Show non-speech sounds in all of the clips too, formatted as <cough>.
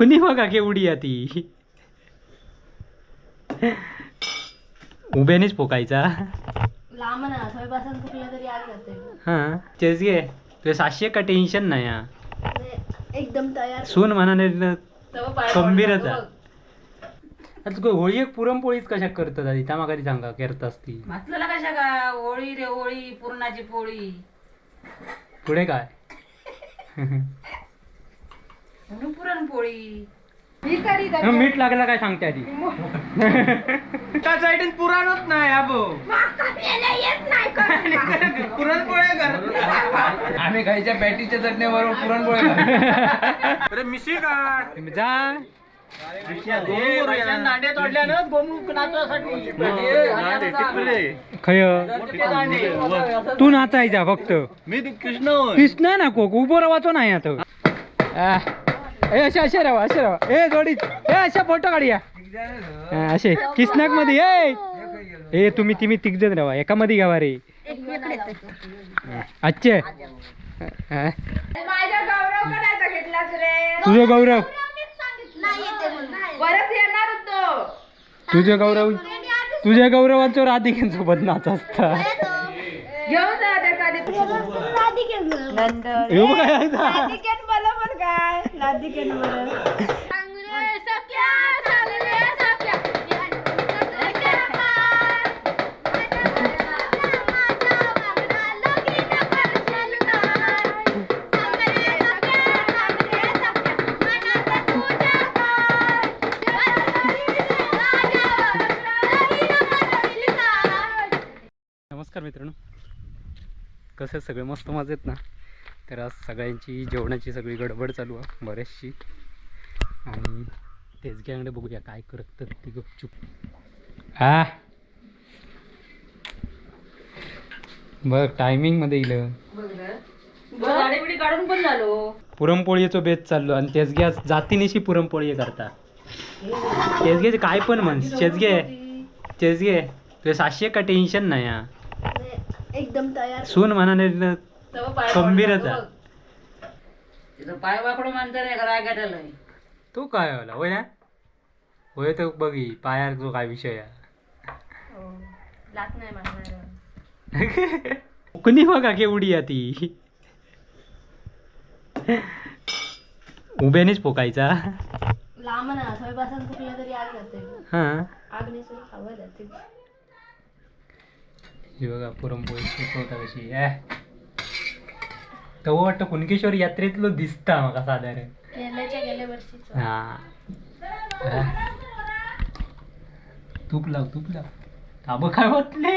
फुकणी बघा केवढी आहे ती. उभ्यानेच फोकायचा. लांब ना थंय बसून चुकलं तरी आग जाते. हा तेच घे. तुझे सातशे का टेन्शन नाही हा. एकदम तयार. सून म्हणाने न- तेव्हा पाय खंबीरच पडला. बघ. आता तुका होळी एक पुरणपोळीच कशा करतात आधी? त्या मागा सांगा करतास ती म्हटलं कशा का होळी रे होळी पुरणाची पोळी. पुढे काय? म्हणून पुरणपोळी. हं, मीठ लागला काय सांगते आधी? <laughs> त्या साईडीन पुराणच नाही अबो. <laughs> पुरणपोळ्या करत आम्ही खायच्या पॅटीच्या चटणीवर पुरणपोळ्या <laughs> अरे मिशी तुम्ही जा दांडे तोडल्या ना गोमुख नाचासाठी खय? तू नाचायचा फक्त. मी कृष्ण कृष्ण ना कोक? उभं राहायचो नाही आता. आ, ए असे असे राहा असे राहा ए जोडीत ए अशा फोटो काढूया हा, असे किसनाकमध्ये ए. ए तुम्ही तुम्ही तिघजण राहा एका मध्ये घ्यावा रे अच्छे. हा. माझ्या गौरव करायचा घेतलास रे? तुझं गौरव. परत येणार होतो. तुझं गौरव तुझ्या गौरवांचं राधिकेसोबत नाच असता. नादिकेन मला पण काय? नादिकेन मला कसं आहे सगळे मस्त मजेत ना. तर आज सगळ्यांची जेवणाची सगळी गडबड चालू आहे बऱ्याचशी. आणि तेच गँगडे बघूया काय करत तर ती गुपचूप. हा बघ टायमिंगमध्ये येईल काढून पण झालो पुरणपोळीचं बेत चाललो आणि तेच जातीनेशी पुरणपोळी करता. तेच काय पण म्हण तेच घे तुझ्या घे. सातशे का टेन्शन नाही हा. एकदम तयार. सून म्हणाने खंबीरच आहे. तिथं पाय नाही घरा गाठायला तो काय होला होय ना? होय तर बघी पायार जो काय विषय आहे. हो. लात नाही मारणार. <laughs> कोणी बघा केवढी आहे ती? उभ्यानेच फोकायचा. लांब ना थंय बसून चुकलं तरी आग जाते. हा. आग नसून हवा जाते. हे बघा पुरणपोळी शिकवता कशी. आहे तो वाटतं कुणकेश्वर यात्रेतलो दिसता म्हाका साधारण. गेल्याच्या गेल्या वर्षीच. हा. तूप लाव तूप लाव. ताब काय होतले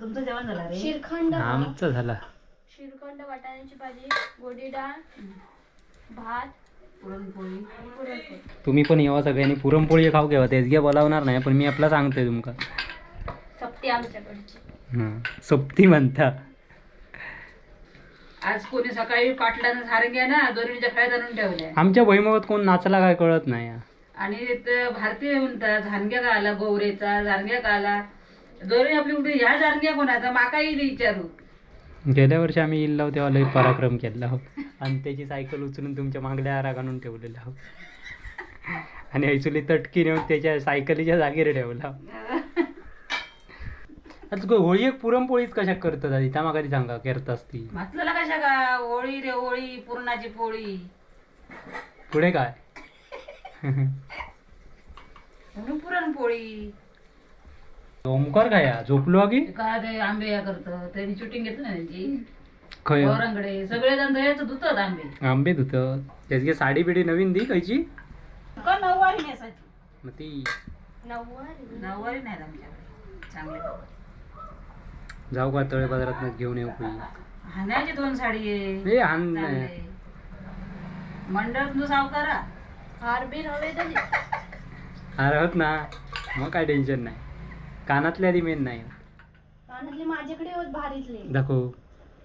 तुमचं जेवण झालं रे? श्रीखंड. आमचं झाला. श्रीखंड वाटाण्याची भाजी गोडी डाळ भात पुरणपोळी. पुरणपोळी. तुम्ही पण येवा सगळ्यांनी. पुरणपोळी खाऊ घ्यावा तेच घ्या बोलावणार नाही पण मी आपला सांगतोय तुमका. सप्ती आमच्याकडची. हं. सोबती म्हणता. आज कोणी सकाळी पाटलानं सारंग्या ना दोन्हीच्या खेळात आणून ठेवल्या. आमच्या भुईमुगात कोण नाचला काय कळत नाही. हा. आणि ते भारतीय म्हणतात झारंग्या का आला गोवरेचा झारंग्या का आला दोन्ही आपली कुठे ह्या झारंग्या कोणाचा? माका येईल विचारू. गेल्या वर्षी आम्ही इल्लाव तेव्हा लई पराक्रम केला हो. <laughs> आणि त्याची सायकल उचलून तुमच्या मागल्या आराग आणून ठेवलेला हो आणि ऐचुली तटकी नेऊन त्याच्या सायकलीच्या जागेवर ठेवला. <laughs> आता होळी एक पुरणपोळीच कशा करतात आधी? त्या मागा सांगा करतास ती म्हटलं कशा का? होळी रे होळी पुरणाची पोळी. पुढे काय? <laughs> पुरणपोळी. ओमकार काय हा? झोपलो की काय ते आंबे या करतं. त्यांनी शूटिंग घेतलं ना त्यांची. खय सगळे जण दह्याचं धुतात आंबे. आंबे धुत त्याची साडी बिडी नवीन दी खायची का नऊवारी नेसायची? मग ती. नऊवारी? नऊवारी नाही आमच्याकडे चांगले जाऊ का तळे बाजारात घेऊन येऊ काही हाण्याची दोन साडी आहे. ए हान चांगले. मंडळ तुझं सावकारा हार बिन हवे तरी. आहोत ना. मग काय टेन्शन नाही. कानातल्या आधी मेन नाही. कानातले माझ्याकडे होत भारीतले. दाखव.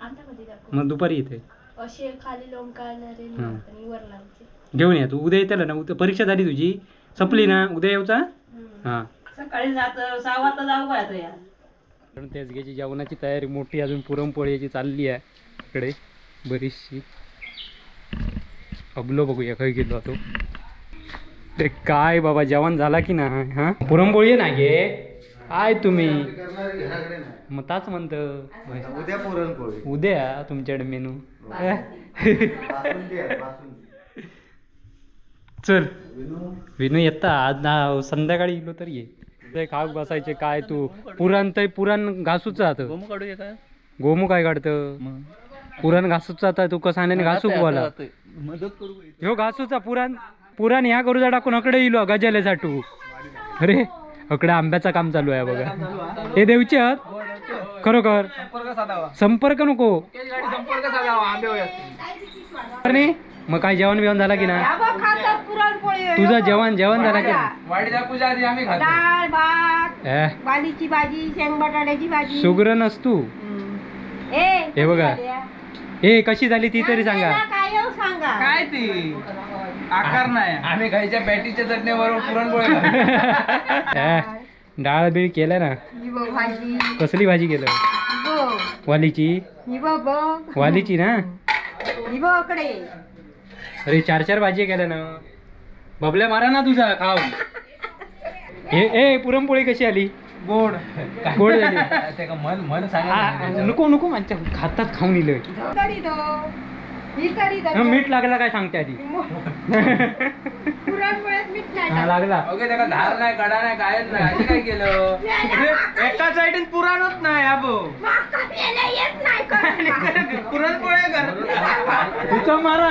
आता कधी दाखव. मग दुपारी येते असे खाली लोंबकाळणारे हं. आणि वर लावते घेऊन या तू. उद्या येते ना उद्या परीक्षा झाली तुझी. संपली ना? उद्या येऊचा? हं. सकाळी सात सहा वाजता जाऊ का आता या? पण तेच घ्यायची जेवणाची तयारी मोठी अजून पुरणपोळी याची चालली आहे. इकडे बरीचशी. अबलो बघूया खय गेलो तो ते काय बाबा जेवण झाला की ना हा? पुरणपोळी ना गे? काय तुम्ही. मग ताच म्हणतं. उद्या पुरणपोळी. उद्या तुमच्याकडे मेनू. चल. विनू? येता. आज ना संध्याकाळी गेलो तर ये. ते खाऊक बसायचे काय तू? पुराण तर पुराण घासूच आता. गोमू काय? गोमू काय काढतं? पुराण घासूच आता तू कसं आणि घासूक बोला. मदत करू ह्यो घासूचा पुराण. पुराण ह्या करूचा टाकून अकडे इलो गजाले साठू अरे. अकडे आंब्याचं काम चालू आहे बघा. हे देवचे आहात? खरोखर. संपर्क साधावा संपर्क नको मग काय जेवण बिवण झाला की ना? खातात पुरणपोळी. तुझं जेवण जेवण झालं की वाडी दाखवूच्या आधी आम्ही खातो. डाळ भात ए, वालीची भाजी शेंग बटाट्याची भाजी. सुग्र नसतू हे बघा. ए कशी झाली ती तरी सांगा. काय येऊ सांगा. काय ती? आकार नाही. आम्ही खायच्या पॅटीच्या चटणीबरोबर पुरणपोळी <laughs> डाळ बीळ केलं ना? ही बघ भाजी. कसली भाजी केलं? ही बघ वालीची. ही बघ. बघ वालीची ना? ही बघ इकडे. अरे चार चार भाजी केल्या ना. बबल्या मारा ना तुझा खाऊ ए ए पुरणपोळी कशी आली? गोड. गोड झाली. <laughs> ते का मन सांगा आ, नको नको माझ्या हातात खाऊन इलं. तरी दो ही तरी दो मीठ लागला काय सांगते आधी? पुरणपोळ्यात मीठ नाही हा, लागला. ओके त्याला धार नाही कडा नाही कायच नाही आधी काय केलं? एका साईडीन पुराणच नाही अबो माका प्यायला येत नाही करून. पुरणपोळ्या कर. तुझं मारा.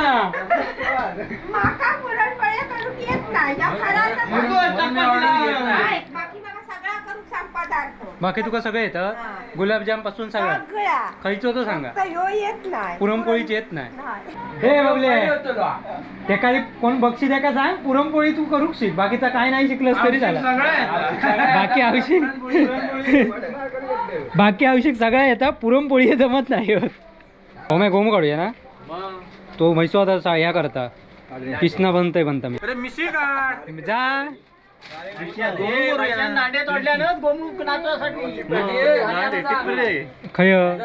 माका पुरणपोळ्या करून येत नाही. या खराचं नको, चपाती लावा. नाही, बाकी मला सगळा करून सांग पदार्थ. बाकी तुका सगळं येतं हा. गुलाबजामपासून सगळं. सगळा खायचं तो सांगा. फक्त ह्यो येत नाही. पुरणपोळीची येत नाही. नाही. हे बबले. ते काही कोण बक्षीस आहे का सांग? पुरणपोळी तू करू शिक. बाकीचा काय नाही शिकलंस तरी झाला बाकी आवश्यक बाकी आवश्यक सगळं येतं पुरणपोळी हे जमत नाही होत. ओमे गोम काढूया ना? तो म्हैसो आता सा- ह्या करता. किसना बनतय बनता मी. जा. दांडे तोडल्या ना गोमुख नाचासाठी खय?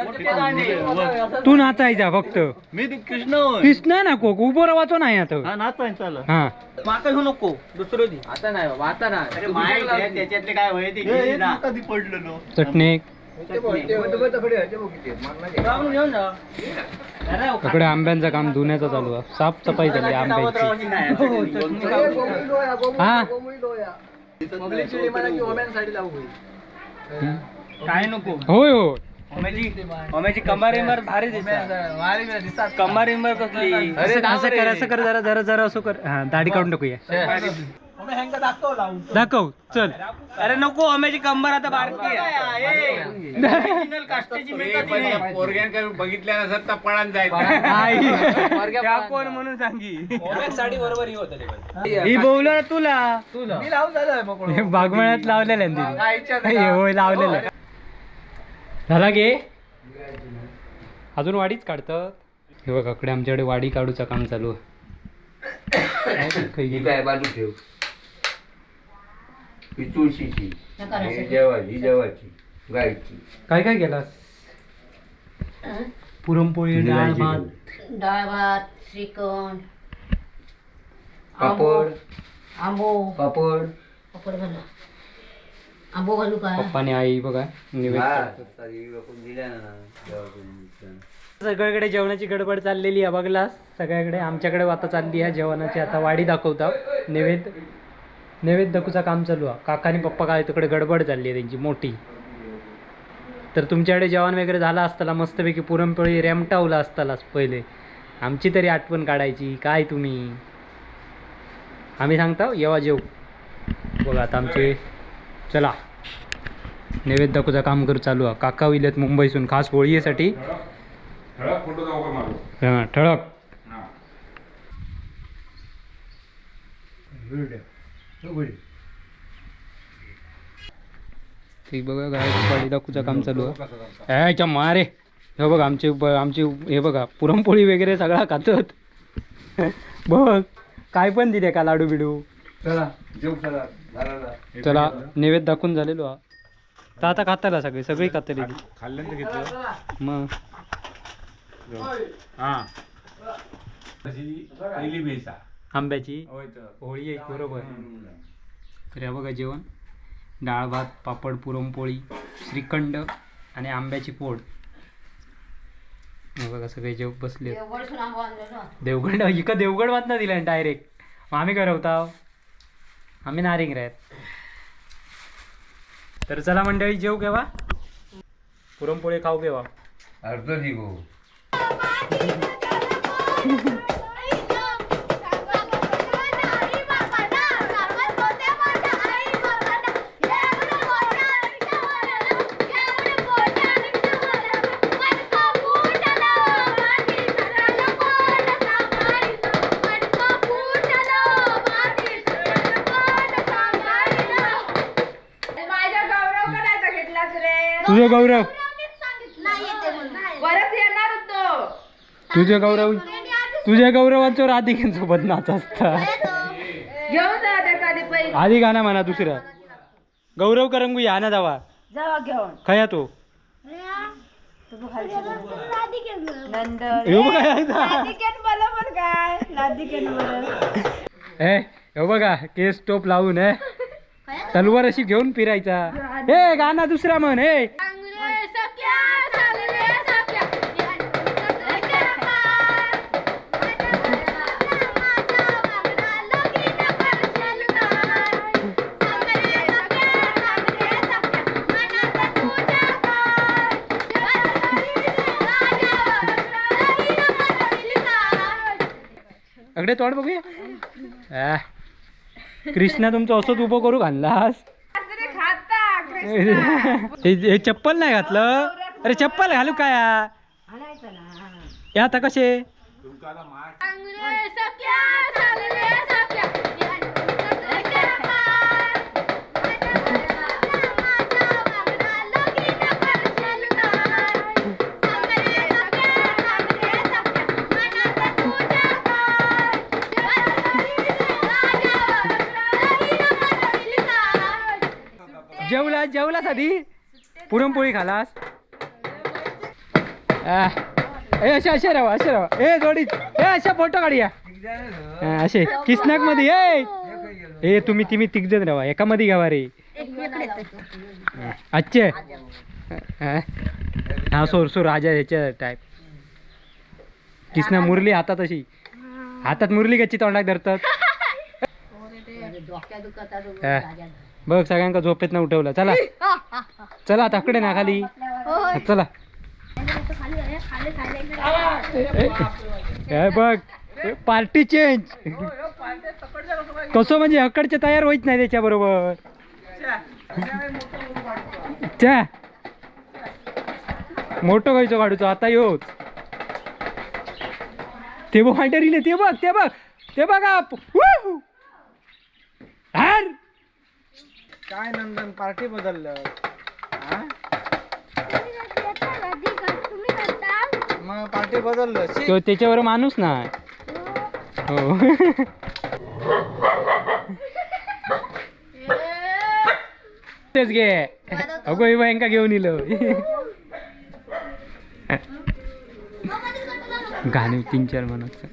तू नाचायचा फक्त. मी कृष्ण किसना नको उभं राहायचो नाही आता. चाल हा. माका घेऊ नको. दुसरं दी. आता नाही बाबा आता नाही. त्याच्यातले काय होय पडलेलो. चटणी. इकडे आंब्यांचं काम धुण्याचं चालू आहे. साफसफाई झाली आंब्याची. हा हम्म. काय नको? होय हो इमर भारी दिसतात. कंबार इमर कसली? असं असं कर असं कर जरा जरा जरा असं कर. हा दाढी काढून टाकूया. दाखव चल। अरे नको ओम्याची कंबार आता बारकी बघितल्या नसत तर पळान. जायचं. कोण म्हणून सांगी. साडी बरोबर ही होत ही तुला. मी लावून झालं हे बागमळ्यात लावलेलं आहे होय लावलेलं. झाला गे अजून वाडीच काढतात. हे बघ इकडे आमच्याकडे वाडी काढूचं काम चालू आहे. काय बाजू ठेव. ही तुळशीची ही जेवाची जेवाची गायची. काय काय केलास? पुरणपोळी डाळ भात. डाळ भात श्रीखंड पापड. आंबो. पापड. पापड घालू. आंबो घालू का? पप्पाने आई बघा निवेद करतात. दिल्या ना जेवायचं. सगळीकडे जेवणाची गडबड चाललेली आहे बघला सगळ्याकडे आमच्याकडे आता चालली आहे जेवणाची. आता वाडी दाखवता. नैवेद्य नैवेद्य दाखवूचा काम चालू आहे. काका आणि पप्पा काय तिकडे गडबड चालली आहे त्यांची मोठी. तर तुमच्याकडे जेवण वगैरे झालं असताना मस्तपैकी पुरणपोळी रेमटावला असतालाच पहिले. आमची तरी आठवण काढायची काय तुम्ही? आम्ही सांगता येवा जेव. बघा आता आमचे चला. नैवेद्य दाखवूचा काम करू चालू आहे. काका विलेत मुंबईसून खास होळीसाठी. हां ठळक. ते बघा गायची पाडी दाखवूचं काम चालू आहे. ह्याच्या मारे. हे बघ आमचे ब- आमची हे बघा पुरणपोळी वगैरे सगळा खातात. <laughs> बघ काय पण दिले का लाडू बिडू? चला चला चला नैवेद्य दाखवून झालेलो हा. तर आता खाताला सगळे सगळी खातली खाल्ल्यानंतर घेतलं? मग. हा. पहिली बेसा आंब्याची. होळी एक बरोबर. तर बघा जेवण. डाळ भात पापड पुरणपोळी श्रीखंड आणि आंब्याची पोड हे बघा सगळे जेव बसले देवगड इकडं देवगड बांधना दिला डायरेक्ट. मग आम्ही करवता आम्ही नारिंग राहत. तर चला मंडळी जेव घेवा पुरणपोळी खाऊ घेवा अर्ध निघू. <laughs> तुझं गौरव. परत येणार होतो. तुझे गौरव तुझ्या गौरवांच्यावर आधिकांसोबत नाच असता. घेऊन जा त्या कधी पहिले आधी गाणं म्हणा दुसरा. गौरव करंगू या ना जावा. जावा घेऊन. खया तो. नंद ह्यो बघा एकदा. नादिकेन बरोबर काय? नादिकेन बरोबर ए ह्यो बघा केस टोप लावून ए. तलवार अशी घेऊन फिरायचा. हे गाणं दुसरा म्हण हे अगडे तोंड बघूया? कृष्णा तुमचं असंच उभं करू घाललास? कृष्ण हे हे चप्पल नाही घातलं? अरे चप्पल घालू काय? हे आता कसे? जेवला जेवलास आधी? पुरणपोळी खालास? ए असे असे राहा असे राहा ए जोडी ए अशा फोटो काढूया. असे किसनाकमध्ये ए! ए तुम्ही तुम्ही तिघजण राहा एका मध्ये घ्यावा रे अच्छे. हा. सोर सोर राजा ह्याच्या टाईप किसना मुरली हातात अशी. हातात मुरली कच्ची तोंडाक धरतात. <laughs> बघ सगळ्यांका झोपेत ना उठवलं. चला. चला तकडे ना खाली. चला. हे बघ पार्टी चेंज. कसं म्हणजे अकडचे तयार होईत नाही त्याच्या बरोबर च्या. मोठं खायचो काढूचो आता योच ते बघ रिले ते बघ ते बघ. ते बघा Woo! हार काय नंदन पार्टी बदललं? मग पार्टी बदललं. शी. तो त्याच्यावर माणूस नाही. हो. तेच घे. अगो ही बँका घेऊन इलो. <laughs> गाणे तीन चार म्हणत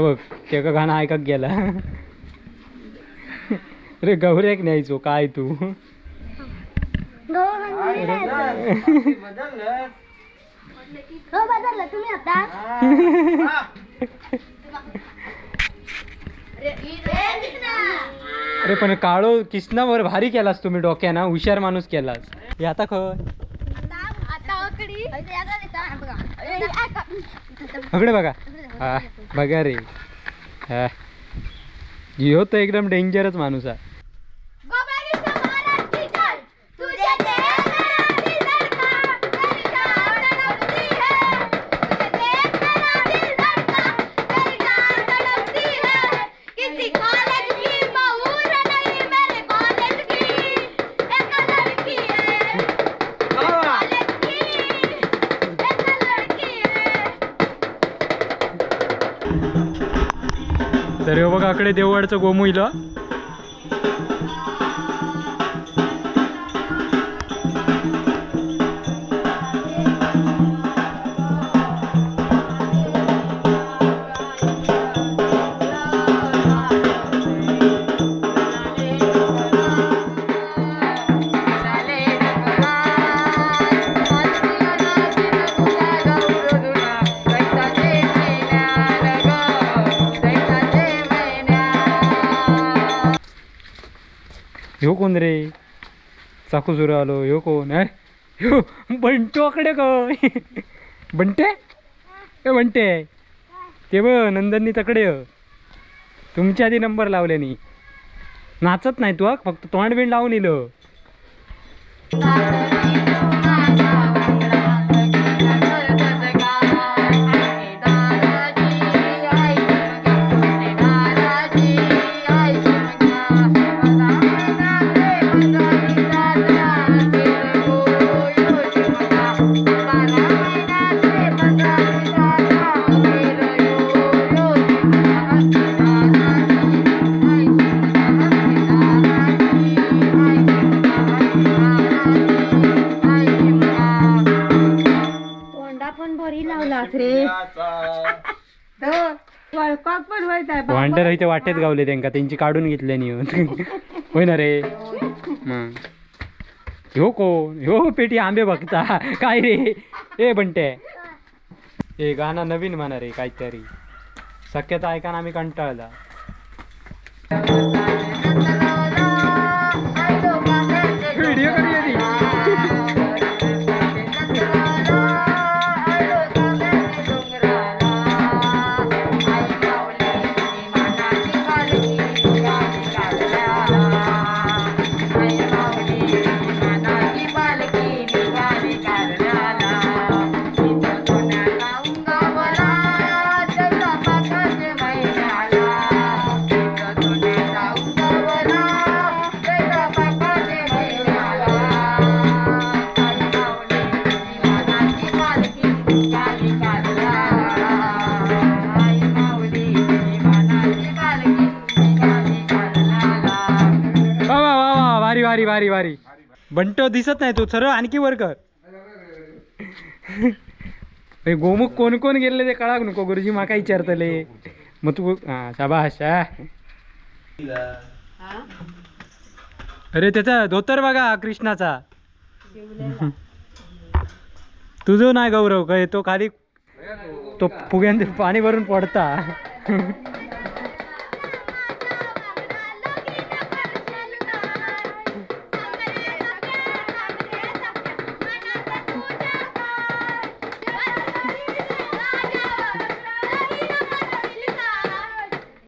बघ ते का गाणं ऐकत गेला? अरे गौऱ्याक न्यायचो काय तू? हो बदललं. तुम्ही आता? <laughs> अरे पण काळो किसनावर भारी केलास तुम्ही डोक्याना. हुशार माणूस केलास. हे आता खय अकडे बघा. हा बघा रे. हा. ह्यो एकदम डेंजरच माणूस आहे. काकडे आकडे देववाडचं गोमुईला ह्यो कोण रे? चाकू सुरू आलो. ह्यो कोण? आहे ह्यो बंटोकडे ग. बंटे? ए बंटे. ते ब नंदननी तकडे. तुमच्या आधी नंबर लावल्यानी नाचत नाही तू फक्त तोंड बिंड लावून इलं. वांडर इथे वाटेत गावले त्यांका त्यांची काढून घेतल्यानी <laughs> होय ना रे? ह्यो कोण? ह्यो पेटी आंबे बघता. काय रे? ए बंटे. ए गाणं नवीन म्हणा रे काहीतरी. शक्यता ऐकाना आम्ही कंटाळला. बंटो दिसत नाही तू सरळ आणखी वर कर. गोमुख कोण कोण गेले ते कळाक नको गुरुजी माका विचारतले. मग तू हा शाबाश हा. अरे त्याचा धोतर बघा कृष्णाचा. तुझं नाही गौरव काय तो खाली तो फुग्यांत पाणी भरून पडता.